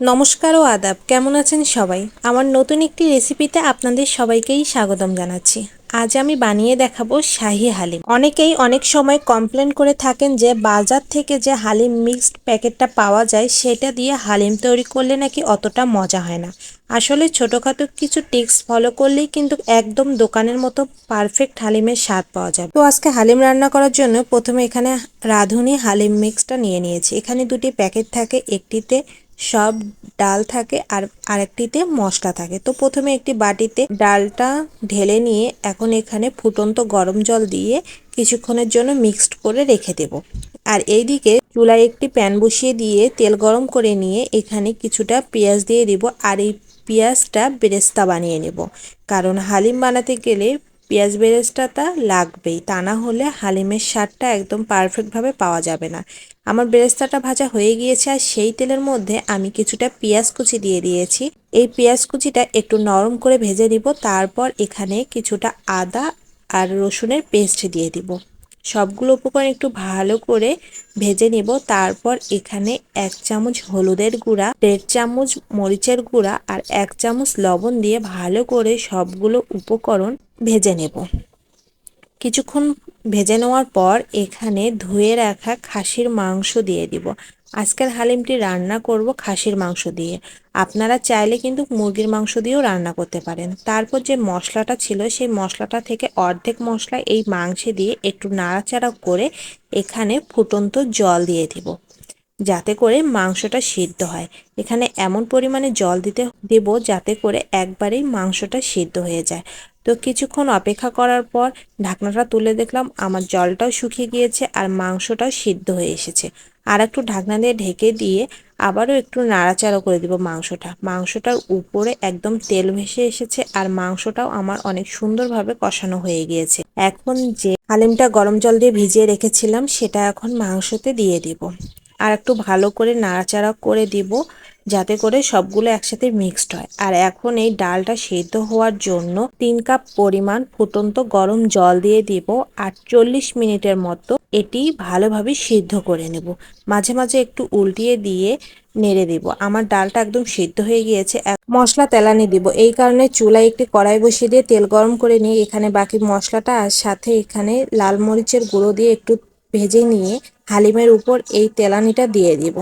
নমস্কার ও আদাব, কেমন আছেন সবাই? আমার নতুন একটি রেসিপিতে আপনাদের সবাইকেই স্বাগতম জানাচ্ছি। আজ আমি বানিয়ে দেখাবো শাহি হালিম। অনেকেই অনেক সময় কমপ্লেন করে থাকেন যে বাজার থেকে যে হালিম মিক্সড প্যাকেটটা পাওয়া যায়, সেটা দিয়ে হালিম তৈরি করলে নাকি অতটা মজা হয় না। আসলে ছোটোখাটো কিছু টিক্স ফলো করলেই কিন্তু একদম দোকানের মতো পারফেক্ট হালিমের স্বাদ পাওয়া যাবে। তো আজকে হালিম রান্না করার জন্য প্রথমে এখানে রাঁধুনি হালিম মিক্সটা নিয়ে নিয়েছি। এখানে দুটি প্যাকেট থাকে, একটিতে সব ডাল থাকে আর আরেকটিতে মশলা থাকে। তো প্রথমে একটি বাটিতে ডালটা ঢেলে নিয়ে এখন এখানে ফুটন্ত গরম জল দিয়ে কিছুক্ষণের জন্য মিক্সড করে রেখে দেব। আর এইদিকে চুলায় একটি প্যান বসিয়ে দিয়ে তেল গরম করে নিয়ে এখানে কিছুটা পেঁয়াজ দিয়ে দিব। আর এই পেঁয়াজটা বেরেস্তা বানিয়ে নেব। কারণ হালিম বানাতে গেলে পেঁয়াজ বেরেস্তাটা লাগবেই। তা না হলে হালিমের স্বাদটা একদম পারফেক্টভাবে পাওয়া যাবে না। আমার বেরেস্তাটা ভাজা হয়ে গিয়েছে আর সেই তেলের মধ্যে আমি কিছুটা পেঁয়াজ কুচি দিয়ে দিয়েছি। এই পেঁয়াজ কুচিটা একটু নরম করে ভেজে দিব তারপর এখানে কিছুটা আদা আর রসুনের পেস্ট দিয়ে দিব। সবগুলো উপকরণ একটু ভালো করে ভেজে নেব। তারপর এখানে এক চামচ হলুদের গুঁড়া, দেড় চামচ মরিচের গুঁড়া আর এক চামচ লবণ দিয়ে ভালো করে সবগুলো উপকরণ ভেজে নেব। কিছুক্ষণ ভেজে নেওয়ার পর এখানে ধুয়ে রাখা খাসির মাংস দিয়ে দিব। আজকের হালিমটি রান্না করব খাসির মাংস দিয়ে। আপনারা চাইলে কিন্তু মুরগির মাংস দিয়েও রান্না করতে পারেন। তারপর যে মশলাটা ছিল, সেই মশলাটা থেকে অর্ধেক মশলা এই মাংসে দিয়ে একটু নাড়াচাড়া করে এখানে ফুটন্ত জল দিয়ে দিব, যাতে করে মাংসটা সিদ্ধ হয়। এখানে এমন পরিমাণে জল দিতে দেব যাতে করে একবারেই মাংসটা সিদ্ধ হয়ে যায়। তো কিছুক্ষণ অপেক্ষা করার পর ঢাকনাটা তুলে দেখলাম আমার জলটাও শুকিয়ে গিয়েছে আর মাংসটাও সিদ্ধ হয়ে এসেছে। আর একটু ঢাকনা দিয়ে ঢেকে দিয়ে আবারও একটু নাড়াচাড়া করে দিব মাংসটা। মাংসটার উপরে একদম তেল ভেসে এসেছে আর মাংসটাও আমার অনেক সুন্দরভাবে কষানো হয়ে গিয়েছে। এখন যে হালিমটা গরম জল দিয়ে ভিজিয়ে রেখেছিলাম সেটা এখন মাংসতে দিয়ে দিব। আর একটু ভালো করে নাড়াচাড়া করে দিব, যাতে করে সবগুলো একসাথে মিক্সড হয়। আর এখন এই ডালটা সেদ্ধ হওয়ার জন্য তিন কাপ পরিমাণ ফুটন্ত গরম জল দিয়ে দিব। আর চল্লিশ মিনিটের মতো এটি ভালোভাবে সিদ্ধ করে নেব। মাঝে মাঝে একটু উল্টিয়ে দিয়ে নেড়ে দিব। আমার ডালটা একদম সিদ্ধ হয়ে গিয়েছে। মশলা তেলানি দিব। এই কারণে চুলায় একটি কড়াই বসিয়ে দিয়ে তেল গরম করে নিয়ে এখানে বাকি মশলাটা আর সাথে এখানে লাল মরিচের গুঁড়ো দিয়ে একটু ভেজে নিয়ে হালিমের উপর এই তেলানিটা দিয়ে দিব।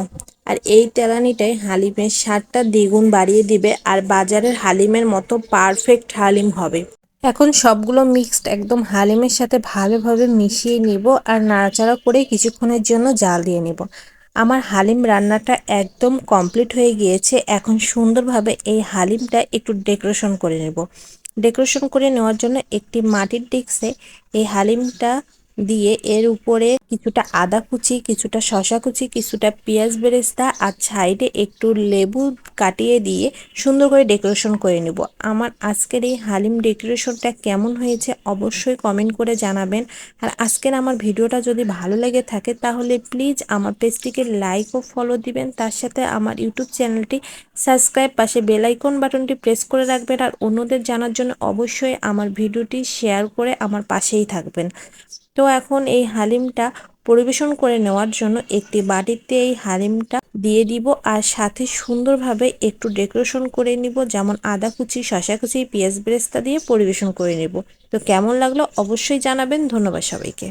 আর এই তেলানিটাই হালিমের স্বাদটা দ্বিগুণ বাড়িয়ে দিবে আর বাজারের হালিমের মতো পারফেক্ট হালিম হবে। এখন সবগুলো মিক্সড একদম হালিমের সাথে ভালোভাবে মিশিয়ে নিব আর নাড়াচাড়া করে কিছুক্ষণের জন্য জাল দিয়ে নিব। আমার হালিম রান্নাটা একদম কমপ্লিট হয়ে গিয়েছে। এখন সুন্দরভাবে এই হালিমটা একটু ডেকোরেশন করে নেব। ডেকোরেশন করে নেওয়ার জন্য একটি মাটির ডিক্সে এই হালিমটা দিয়ে এর উপরে কিছুটা আদা কুচি, কিছুটা শশা কুচি, কিছুটা পেঁয়াজ বেরেস্তা আর সাইডে একটু লেবু কাটিয়ে দিয়ে সুন্দর করে ডেকোরেশন করে নেব। আমার আজকের এই হালিম ডেকোরেশনটা কেমন হয়েছে অবশ্যই কমেন্ট করে জানাবেন। আর আজকের আমার ভিডিওটা যদি ভালো লেগে থাকে তাহলে প্লিজ আমার পেজটিকে লাইক ও ফলো দিবেন। তার সাথে আমার ইউটিউব চ্যানেলটি সাবস্ক্রাইব পাশে বেলাইকন বাটনটি প্রেস করে রাখবেন। আর অন্যদের জানার জন্য অবশ্যই আমার ভিডিওটি শেয়ার করে আমার পাশেই থাকবেন। তো এখন এই হালিমটা পরিবেশন করে নেওয়ার জন্য একটি বাটিতে এই হালিমটা দিয়ে দিব আর সাথে সুন্দরভাবে একটু ডেকোরেশন করে নিব, যেমন আদা কুচি শশা কুচি, পেঁয়াজ ব্রেস্তা দিয়ে পরিবেশন করে নিব। তো কেমন লাগল অবশ্যই জানাবেন। ধন্যবাদ সবাইকে।